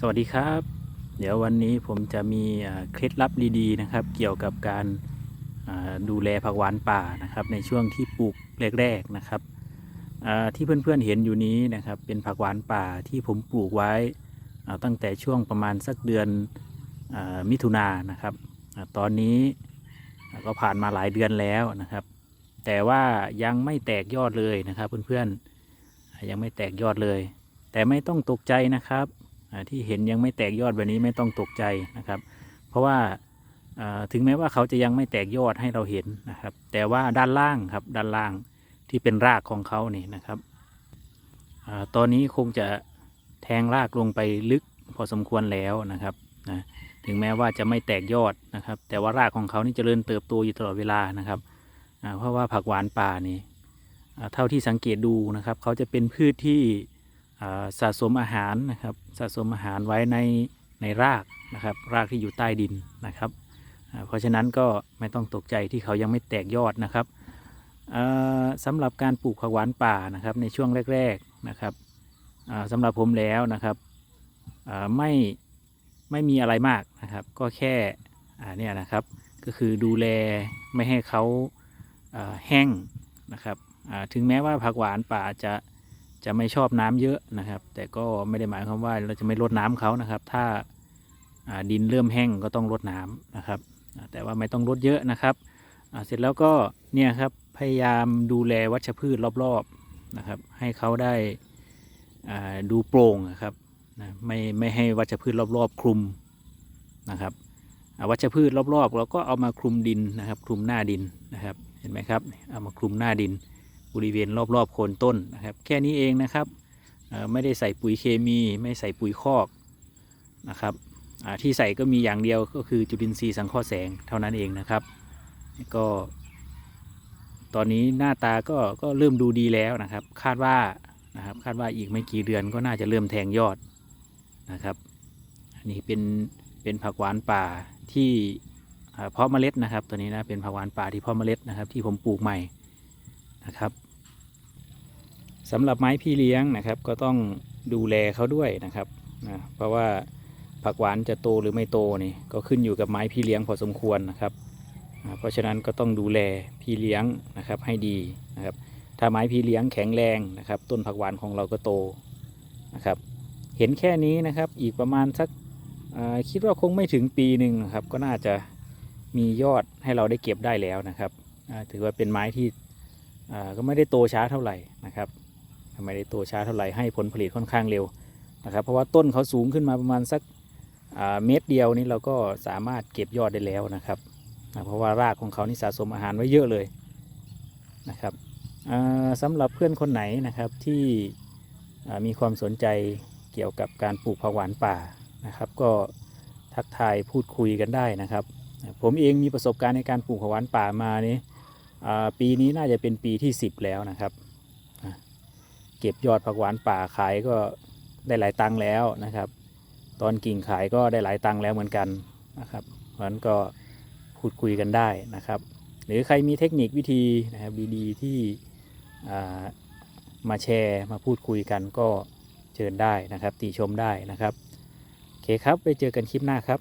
สวัสดีครับ เดี๋ยววันนี้ผมจะมีเคล็ดลับดีๆนะครับ เกี่ยวกับการดูแลผักหวานป่านะครับ ในช่วงที่ปลูกแรกๆนะครับที่เพื่อนๆเห็นอยู่นี้นะครับ เป็นผักหวานป่าที่ผมปลูกไว้ตั้งแต่ช่วงประมาณสักเดือนอมิถุนายนนะครับอตอนนี้ก็ผ่านมาหลายเดือนแล้วนะครับ แต่ว่ายังไม่แตกยอดเลยนะครับ เพื่อนๆยังไม่แตกยอดเลย แต่ไม่ต้องตกใจนะครับ ที่เห็นยังไม่แตกยอดแบบนี้ไม่ต้องตกใจนะครับ เพราะว่าถึงแม้ว่าเขาจะยังไม่แตกยอดให้เราเห็นนะครับ แต่ว่าด้านล่างครับด้านล่างที่เป็นรากของเขานี่นะครับอตอนนี้คงจะแทงรากลงไปลึกพอสมควรแล้วนะครับนะถึงแม้ว่าจะไม่แตกยอดนะครับ แต่ว่ารากของเขานี่เจริญเติบโตอยู่ตลอดเวลานะครับเพราะว่าผักหวานป่านี่เท่าที่สังเกตดูนะครับ เขาจะเป็นพืชที่ สะสมอาหารนะครับสะสมอาหารไว้ในในรากนะครับรากที่อยู่ใต้ดินนะครับ เพราะฉะนั้นก็ไม่ต้องตกใจที่เขายังไม่แตกยอดนะครับอ่าสำหรับการปลูกผักหวานป่านะครับในช่วงแรกๆนะครับอ่าสำหรับผมแล้วนะครับไม่ไม่มีอะไรมากนะครับ ก็แค่เนี่ยนะครับก็คือดูแลไม่ให้เขาแห้งนะครับถึงแม้ว่าผักหวานป่าจะ จะไม่ชอบน้ำเยอะนะครับ แต่ก็ไม่ได้หมายความว่าเราจะไม่ลดน้ำเขานะครับ ถ้าดินเริ่มแห้งก็ต้องลดน้ำนะครับ แต่ว่าไม่ต้องลดเยอะนะครับเสร็จแล้วก็เนี่ยครับพยายามดูแลวัชพืชรอบๆนะครับ ให้เขาได้ดูโปร่งนะครับนะไม่ไม่ให้วัชพืชรอบๆ คลุมนะครับวัชพืชรอบๆเราก็เอามาคลุมดินนะครับ คลุมหน้าดินนะครับ เห็นไหมครับ เอามาคลุมหน้าดิน บริเวณรอบๆโคนต้นนะครับ แค่นี้เองนะครับไม่ได้ใส่ปุ๋ยเคมีไม่ใส่ปุ๋ยคอกนะครับที่ใส่ก็มีอย่างเดียวก็คือจุลินทรีย์สังเคราะห์แสงเท่านั้นเองนะครับ ก็ ตอนนี้หน้าตาก็ก็เริ่มดูดีแล้วนะครับ คาดว่านะครับคาดว่าอีกไม่กี่เดือนก็น่าจะเริ่มแทงยอดนะครับอันนี้เป็นเป็นผักหวานป่าที่เพาะเมล็ดนะครับ ตัวนี้นะเป็นผักหวานป่าที่เพาะเมล็ดนะครับ ที่ผมปลูกใหม่นะครับ สำหรับไม้พี่เลี้ยงนะครับ ก็ต้องดูแลเขาด้วยนะครับนะเพราะว่าผักหวานจะโตหรือไม่โตนี่ก็ขึ้นอยู่กับไม้พี่เลี้ยงพอสมควรนะครับอ่าเพราะฉะนั้นก็ต้องดูแลพี่เลี้ยงนะครับให้ดีนะครับ ถ้าไม้พี่เลี้ยงแข็งแรงนะครับ ต้นผักหวานของเราก็โตนะครับ เห็นแค่นี้นะครับอีกประมาณสักคิดว่าคงไม่ถึงปีหนึ่งนะครับ ก็น่าจะมียอดให้เราได้เก็บได้แล้วนะครับถือว่าเป็นไม้ที่ก็ไม่ได้โตช้าเท่าไหร่นะครับ ไม่ได้โตช้าเท่าไหร่ให้ผลผลิตค่อนข้างเร็วนะครับ เพราะว่าต้นเขาสูงขึ้นมาประมาณสักเมตรเดียวนี่เราก็สามารถเก็บยอดได้แล้วนะครับเพราะว่ารากของเขานี่สะสมอาหารไว้เยอะเลยนะครับอ่าสำหรับเพื่อนคนไหนนะครับที่มีความสนใจเกี่ยวกับการปลูกผักหวานป่านะครับ ก็ทักทายพูดคุยกันได้นะครับ ผมเองมีประสบการณ์ในการปลูกผักหวานป่ามานี่อ่าปีนี้น่าจะเป็นปีที่ 10 แล้วนะครับ เก็บยอดผักหวานป่าขายก็ได้หลายตังค์แล้วนะครับ ตอนกิ่งขายก็ได้หลายตังค์แล้วเหมือนกันนะครับเพราะนั้นก็พูดคุยกันได้นะครับ หรือใครมีเทคนิควิธีนะครับดีๆที่มาแชร์มาพูดคุยกันก็เชิญได้นะครับ ติชมได้นะครับโอเคครับไปเจอกันคลิปหน้าครับ